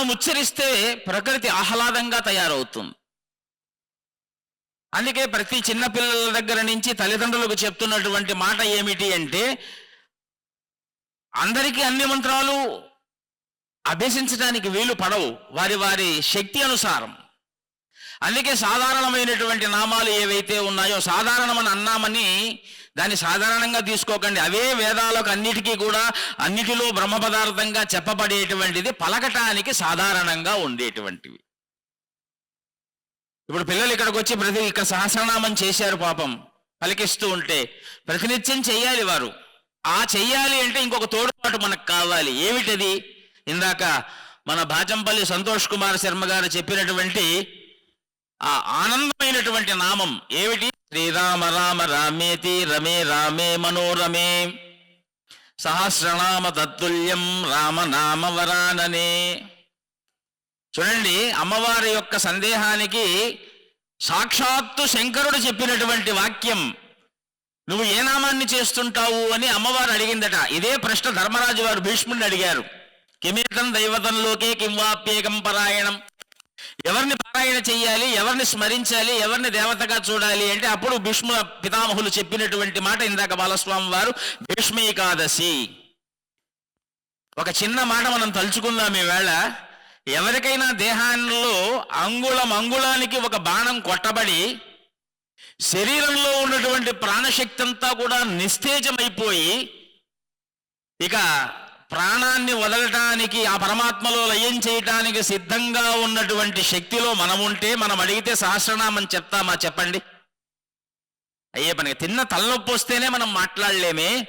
మనం ఉచ్చరిస్తే ప్రకృతి ఆహ్లాదంగా తయారవుతుంది. అందుకే ప్రతి చిన్న పిల్లల దగ్గర నుంచి తల్లిదండ్రులకు చెప్తున్నటువంటి మాట ఏమిటి అంటే అందరికీ అన్ని మంత్రాలు అభ్యసించడానికి వీలు పడవు. వారి వారి శక్తి అనుసారం. అందుకే సాధారణమైనటువంటి నామాలు ఏవైతే ఉన్నాయో సాధారణమని అన్నామని దాన్ని సాధారణంగా తీసుకోకండి. అవే వేదాలకు అన్నిటికీ కూడా అన్నిటిలో బ్రహ్మ పదార్థంగా చెప్పబడేటువంటిది పలకటానికి సాధారణంగా ఉండేటువంటివి. ఇప్పుడు పిల్లలు ఇక్కడికి వచ్చి ప్రతి ఇక్కడ సహస్రనామం చేశారు పాపం పలికిస్తూ ఉంటే ప్రతినిత్యం చెయ్యాలి వారు. ఆ చెయ్యాలి అంటే ఇంకొక తోడుపాటు మనకు కావాలి. ఏమిటది? ఇందాక మన బాచంపల్లి సంతోష్ కుమార్ శర్మ గారు చెప్పినటువంటి ఆ ఆనందమైనటువంటి నామం ఏమిటి? శ్రీరామ రామ రామేతి రమే రామే మనోరమే. సహస్రనామ తత్తుల్యం రామనామ వరాననే. చూడండి అమ్మవారి యొక్క సందేహానికి సాక్షాత్తు శంకరుడు చెప్పినటువంటి వాక్యం నువ్వు ఏ నామాన్ని చేస్తుంటావు? అని అమ్మవారు అడిగిందట. ఇదే ప్రశ్న ధర్మరాజు వారు భీష్ముడిని అడిగారు. కిమేతం దైవతంలోకే కింవాప్యేకం పరాయణం. ఎవరిని పారాయణ చెయ్యాలి ఎవరిని స్మరించాలి ఎవరిని దేవతగా చూడాలి అంటే అప్పుడు భీష్మ పితామహులు చెప్పినటువంటి మాట ఇందాక బాలస్వామి వారు భీష్మీకాదశి ఒక చిన్న మాట మనం తలుచుకుందాం ఈవేళ. ఎవరికైనా దేహాల్లో అంగుళం అంగుళానికి ఒక బాణం కొట్టబడి శరీరంలో ఉన్నటువంటి ప్రాణశక్తి అంతా కూడా నిస్తేజమైపోయి ఇక ప్రాణాన్ని వదలటానికి ఆ పరమాత్మలో లయం చేయటానికి సిద్ధంగా ఉన్నటువంటి శక్తిలో మనం ఉంటే మనం అడిగితే సహస్రనామం చెప్తామా చెప్పండి? అయ్యే మనకి తిన్న తలనొప్పి వస్తేనే మనం మాట్లాడలేమే.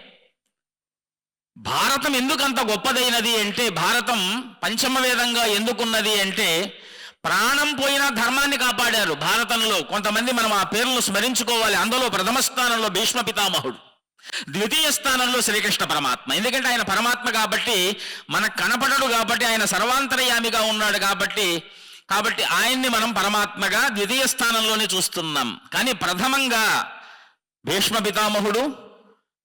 భారతం ఎందుకు అంత గొప్పదైనది అంటే భారతం పంచమ వేదంగా ఎందుకున్నది అంటే ప్రాణం పోయిన ధర్మాన్ని కాపాడారు భారతంలో. కొంతమంది మనం ఆ పేర్లను స్మరించుకోవాలి. అందులో ప్రథమ స్థానంలో భీష్మ పితామహుడు. ద్వితీయ స్థానంలో శ్రీకృష్ణ పరమాత్మ. ఎందుకంటే ఆయన పరమాత్మ కాబట్టి మనకు కనపడడు కాబట్టి ఆయన సర్వాంతర్యామిగా ఉన్నాడు కాబట్టి కాబట్టి ఆయన్ని మనం పరమాత్మగా ద్వితీయ స్థానంలోనే చూస్తున్నాం. కానీ ప్రథమంగా భీష్మ పితామహుడు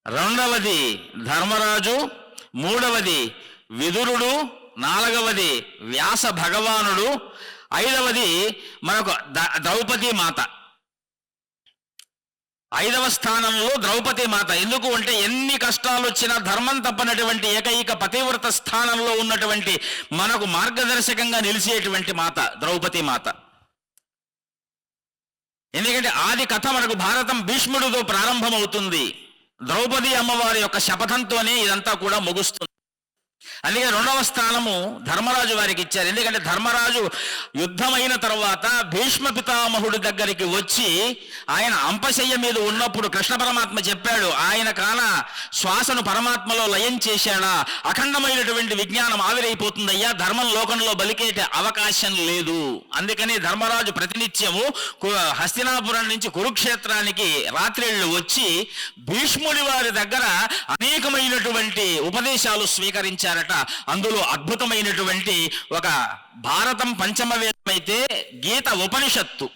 రెండవది ధర్మరాజు మూడవది విదురుడు నాలుగవది వ్యాస భగవానుడు ఐదవది మనకు ద్రౌపది మాత. ఐదవ స్థానంలో ద్రౌపది మాత. ఎందుకు అంటే ఎన్ని కష్టాలు వచ్చినా ధర్మం తప్పనటువంటి ఏకైక పతివ్రత స్థానంలో ఉన్నటువంటి మనకు మార్గదర్శకంగా నిలిచేటువంటి మాత ద్రౌపది మాత. ఎందుకంటే ఆది కథ మనకు భారతం భీష్ముడితో ప్రారంభమవుతుంది. ద్రౌపది అమ్మవారి యొక్క శపథంతోనే ఇదంతా కూడా ముగుస్తుంది. అందుకే రెండవ స్థానము ధర్మరాజు వారికి ఇచ్చారు. ఎందుకంటే ధర్మరాజు యుద్ధమైన తర్వాత భీష్మ పితామహుడి దగ్గరికి వచ్చి ఆయన అంపశయ్య మీద ఉన్నప్పుడు కృష్ణ పరమాత్మ చెప్పాడు ఆయన కాన శ్వాసను పరమాత్మలో లయం చేశాడా? అఖండమైనటువంటి విజ్ఞానం ఆవిరైపోతుందయ్యా ధర్మం లోకంలో బలికేట అవకాశం లేదు. అందుకని ధర్మరాజు ప్రతినిత్యము కు- హస్తినాపురం నుంచి కురుక్షేత్రానికి రాత్రిళ్ళు వచ్చి భీష్ముడి వారి దగ్గర అనేకమైనటువంటి ఉపదేశాలు స్వీకరించారట. అందులో అద్భుతమైనటువంటి ఒక భారతం పంచమ వేదమైతే గీత ఉపనిషత్తు.